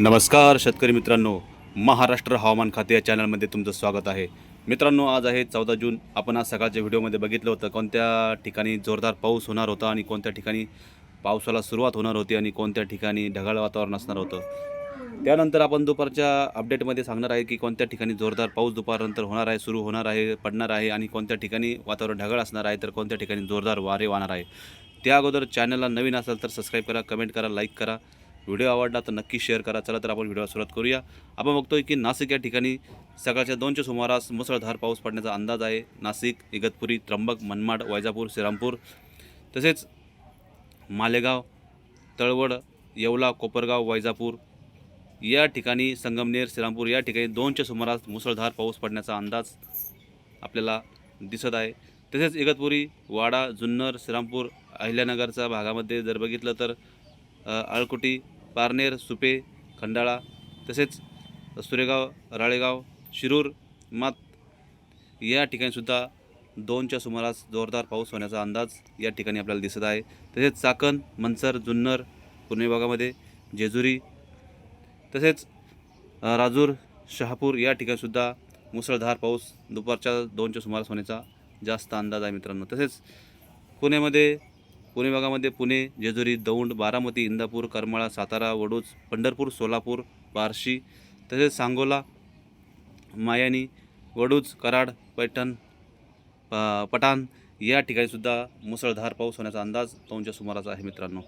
नमस्कार शेतकरी मित्रांनो. महाराष्ट्र हवामान खाते या चॅनलमध्ये तुमचं स्वागत आहे. मित्रांनो आज आहे चौदा जून. आपण आज सकाळच्या व्हिडिओमध्ये बघितलं होतं कोणत्या ठिकाणी जोरदार पाऊस होणार होता आणि कोणत्या ठिकाणी पावसाला सुरुवात होणार होती आणि कोणत्या ठिकाणी ढगाळ वातावरण असणार होतं. त्यानंतर आपण दुपारच्या अपडेटमध्ये सांगणार आहे की कोणत्या ठिकाणी जोरदार पाऊस दुपारनंतर होणार आहे सुरू होणार आहे पडणार आहे आणि कोणत्या ठिकाणी वातावरण ढगाळ असणार आहे तर कोणत्या ठिकाणी जोरदार वारे वाहणार आहे. त्या अगोदर चॅनलला नवीन असाल तर सबस्क्राईब करा कमेंट करा लाईक करा. व्हिडिओ आवडला तर नक्की शेअर करा. चला तर आपण व्हिडिओ सुरुवात करूया. आपण बघतोय की नाशिक या ठिकाणी सकाळच्या दोनच्या सुमारास मुसळधार पाऊस पडण्याचा अंदाज आहे. नाशिक इगतपुरी त्र्यंबक मनमाड वैजापूर श्रीरामपूर तसेच मालेगाव तळवड येवला कोपरगाव वैजापूर या ठिकाणी संगमनेर श्रीरामपूर या ठिकाणी दोनच्या सुमारास मुसळधार पाऊस पडण्याचा अंदाज आपल्याला दिसत आहे. तसेच इगतपुरी वाडा जुन्नर श्रीरामपूर अहिल्यानगरच्या भागामध्ये जर बघितलं तर अळकुटी पारनेर सुपे खंडाळा तसेच सुरेगाव राळेगाव शिरूर मात या ठिकाणीसुद्धा दोनच्या सुमारास जोरदार पाऊस होण्याचा अंदाज या ठिकाणी आपल्याला दिसत आहे. तसेच चाकण मनसर जुन्नर पुणे भागामध्ये जेजुरी तसेच राजूर शहापूर या ठिकाणीसुद्धा मुसळधार पाऊस दुपारच्या दोनच्या सुमारास होण्याचा जास्त अंदाज आहे मित्रांनो. तसेच पुण्यामध्ये पुणे भागामध्ये पुणे जेजुरी दौंड बारामती इंदापूर करमाळा सातारा वडूज पंढरपूर सोलापूर बार्शी तसेच सांगोला मायानी वडूज कराड पैठण प- पठाण या ठिकाणीसुद्धा मुसळधार पाऊस होण्याचा अंदाज दोनच्या सुमाराचा आहे मित्रांनो.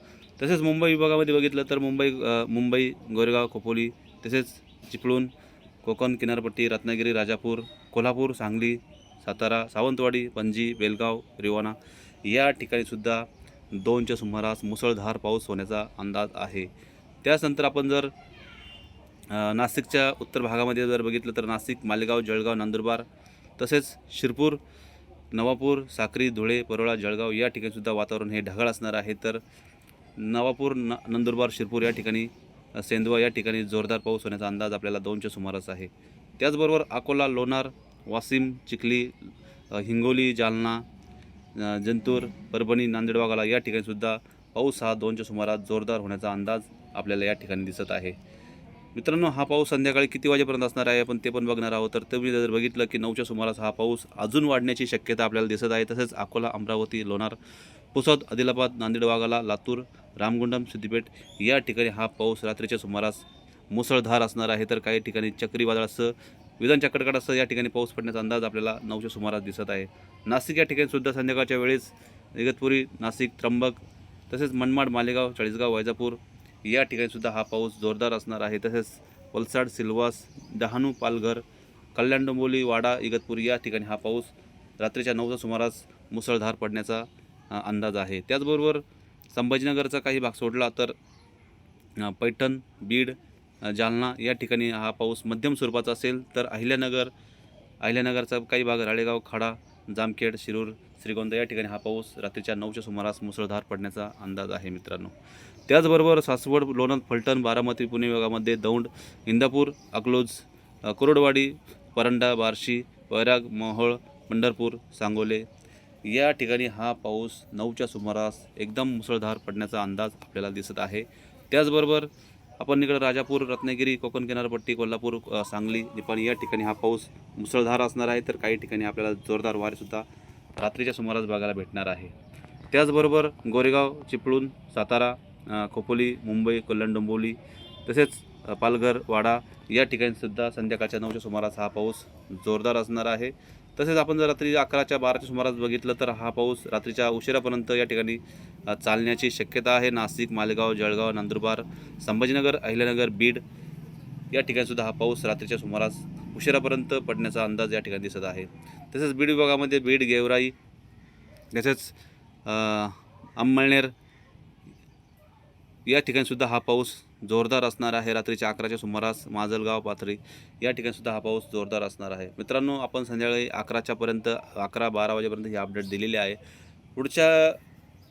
तसेच मुंबई विभागामध्ये बघितलं तर मुंबई मुंबई गोरेगाव खोपोली तसेच चिपळूण कोकण किनारपट्टी रत्नागिरी राजापूर कोल्हापूर सांगली सातारा सावंतवाडी पणजी बेलगाव रिवाना या ठिकाणीसुद्धा दोनच्या सुमारास मुसळधार पाऊस होण्याचा अंदाज आहे. त्याचनंतर आपण जर नाशिकच्या उत्तर भागामध्ये जर बघितलं तर नाशिक मालेगाव जळगाव नंदुरबार तसेच शिरपूर नवापूर साक्री धुळे परोळा जळगाव या ठिकाणीसुद्धा वातावरण हे ढगाळ असणार आहे. तर नवापूर न नंदुरबार शिरपूर या ठिकाणी सेंदवा या ठिकाणी जोरदार पाऊस होण्याचा अंदाज आपल्याला दोनच्या सुमारास आहे. त्याचबरोबर अकोला लोणार वाशिम चिखली हिंगोली जालना जंतूर परभणी नांदेड वाघाला या ठिकाणीसुद्धा पाऊस हा दोनच्या सुमारास जोरदार होण्याचा अंदाज आपल्याला या ठिकाणी दिसत आहे. मित्रांनो हा पाऊस संध्याकाळी किती वाजेपर्यंत असणार आहे आपण ते पण बघणार आहोत. तर तुम्ही जर बघितलं की नऊच्या सुमारास हा पाऊस अजून वाढण्याची शक्यता आपल्याला दिसत आहे. तसेच अकोला अमरावती लोणार पुसद आदिलाबाद नांदेड वाघाला लातूर रामगुंडम सिद्धीपेठ या ठिकाणी हा पाऊस रात्रीच्या सुमारास मुसळधार असणार आहे. तर काही ठिकाणी चक्रीवादळासह विधानच्या कडकडासह या ठिकाणी पाऊस पडण्याचा अंदाज आपल्याला नऊच्या सुमारास दिसत आहे. नाशिक या ठिकाणी सुद्धा संध्याकाळच्या वेळेस इगतपुरी नाशिक त्र्यंबक तसेच मनमाड मालेगाव चाळीसगाव वैजापूर या ठिकाणीसुद्धा हा पाऊस जोरदार असणार आहे. तसेच वलसाड सिल्वास डहाणू पालघर कल्याण डोंबोली वाडा इगतपुरी या ठिकाणी हा पाऊस रात्रीच्या नऊच्या सुमारास मुसळधार पडण्याचा अंदाज आहे. त्याचबरोबर संभाजीनगरचा काही भाग सोडला तर पैठण बीड जालना या ठिकाणी हा पाऊस मध्यम स्वरूपाचा असेल तर अहिल्यानगर अहिल्यानगरचा काही भाग राळेगाव खाडा जामखेड शिरूर श्रीगोंद या ठिकाणी हा पाऊस रात्रीच्या नऊच्या सुमारास मुसळधार पडण्याचा अंदाज आहे मित्रांनो. त्याचबरोबर सासवड लोणंद फलटण बारामती पुणे विभागामध्ये दौंड इंदापूर अकलोज कुरडवाडी परंडा बार्शी वैराग मोहोळ पंढरपूर सांगोले या ठिकाणी हा पाऊस नऊच्या सुमारास एकदम मुसळधार पडण्याचा अंदाज आपल्याला दिसत आहे. त्याचबरोबर आपण इकडं राजापूर रत्नागिरी कोकण किनारपट्टी कोल्हापूर सांगली निपाणी या ठिकाणी हा पाऊस मुसळधार असणार आहे. तर काही ठिकाणी आपल्याला जोरदार वारेसुद्धा रात्रीच्या सुमारास बघायला भेटणार आहे. त्याचबरोबर गोरेगाव चिपळूण सातारा खोपोली मुंबई कल्याण डोंबिवली तसेच पालघर वाडा या ठिकाणीसुद्धा संध्याकाळच्या नऊच्या सुमारास हा पाऊस जोरदार असणार आहे. तसेच आपण जर रात्री अकराच्या बाराच्या सुमारास बघितलं तर हा पाऊस रात्रीच्या उशिरापर्यंत या ठिकाणी चालण्याची शक्यता आहे. नाशिक मालेगाव जळगाव नंदुरबार संभाजीनगर अहिल्यानगर बीड या ठिकाणीसुद्धा हा पाऊस रात्रीच्या सुमारास उशिरापर्यंत पडण्याचा अंदाज या ठिकाणी दिसत आहे. तसेच बीड विभागामध्ये बीड गेवराई तसेच अंमळनेर या ठिकाणीसुद्धा हा पाऊस जोरदार असणार आहे. रात्रीच्या अकराच्या सुमारास माजलगाव पाथरी या ठिकाणीसुद्धा हा पाऊस जोरदार असणार आहे. मित्रांनो आपण संध्याकाळी अकराच्यापर्यंत अकरा बारा वाजेपर्यंत ही अपडेट दिलेली आहे. पुढच्या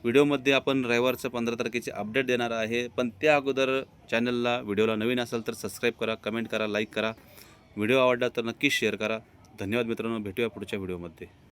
व्हिडिओमध्ये आपण रविवारचं पंधरा तारखेचे अपडेट देणार आहे. पण त्या अगोदर चॅनलला व्हिडिओला नवीन असेल तर सबस्क्राईब करा कमेंट करा लाईक करा. व्हिडिओ आवडला तर नक्कीच शेअर करा. धन्यवाद मित्रांनो. भेटूया पुढच्या व्हिडिओमध्ये.